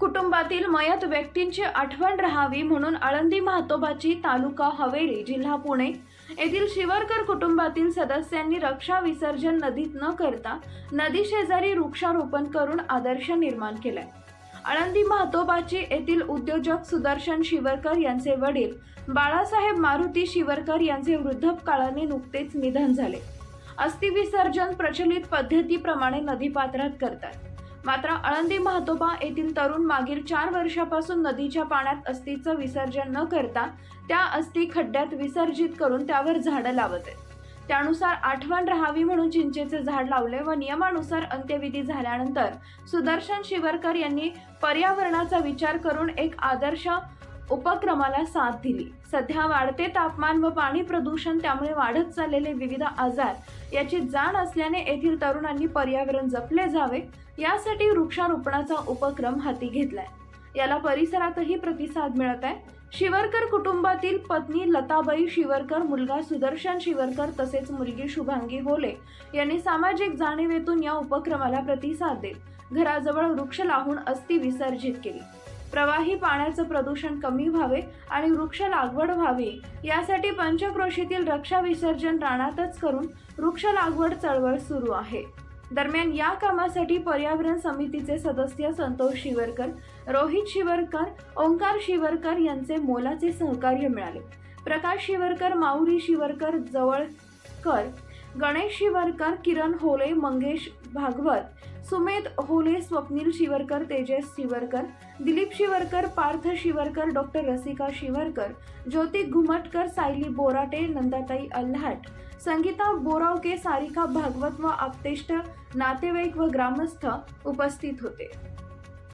कुटुंबातील मयत व्यक्तींची आठवण राहावी म्हणून आळंदी महातोबाची तालुका हवेली जिल्हा पुणे. येथील शिवरकर कुटुंबातील सदस्यांनी रक्षा विसर्जन नदीत न करता नदी शेजारी वृक्षारोपण करून आदर्श निर्माण केलाय. आळंदी महातोबाची येथील उद्योजक सुदर्शन शिवरकर यांचे वडील बाळासाहेब मारुती शिवरकर यांचे वृद्धपकाळाने नुकतेच निधन झाले. अस्थिविसर्जन प्रचलित पद्धतीप्रमाणे नदीपात्रात करतात. मात्र आळंदी महातोबा येथील तरुण मागील चार वर्षापासून नदीच्या पाण्यात अस्थीचं विसर्जन न करता त्या अस्थी खड्ड्यात विसर्जित करून त्यावर झाडं लावत. आहेत त्यानुसार आठवण राहावी म्हणून चिंचेचे झाड लावले व नियमानुसार अंत्यविधी झाल्यानंतर सुदर्शन शिवरकर यांनी पर्यावरणाचा विचार करून एक आदर्श उपक्रमाला साथ दिली. सध्या वाढते तापमान व पाणी प्रदूषण त्यामुळे वाढत चाललेले विविध आजार याची जाण असल्याने येथील तरुणांनी पर्यावरण जपले जावे यासाठी वृक्षारोपणाचा उपक्रम हाती घेतलाय. याला परिसरातही प्रतिसाद मिळत आहे. शिवरकर कुटुंबातील पत्नी लताबाई शिवरकर मुलगा सुदर्शन शिवरकर तसेच मुलगी शुभांगी होले यांनी सामाजिक जाणीवेतून या उपक्रमाला प्रतिसाद देत घराजवळ वृक्ष लावून अस्थि विसर्जित केली. प्रवाही पाण्याचं प्रदूषण कमी व्हावे आणि वृक्ष लागवड व्हावी यासाठी पंचक्रोशीतील रक्षा विसर्जन रानातच करून वृक्ष लागवड चळवळ सुरू आहे. दरम्यान या कामासाठी पर्यावरण समितीचे सदस्य संतोष शिवरकर रोहित शिवरकर ओंकार शिवरकर यांचे मोलाचे सहकार्य मिळाले. प्रकाश शिवरकर माऊरी शिवरकर जवळकर गणेश शिवरकर किरण होले मंगेश भागवत सुमेध होले स्वप्नील शिवरकर तेजस शिवरकर दिलीप शिवरकर पार्थ शिवरकर डॉक्टर रसिका शिवरकर ज्योती घुमटकर सायली बोराटे नंदाताई अल्हाट संगीता बोरावके सारिका भागवत व आपतेष्ट नातेवाईक व ग्रामस्थ उपस्थित होते.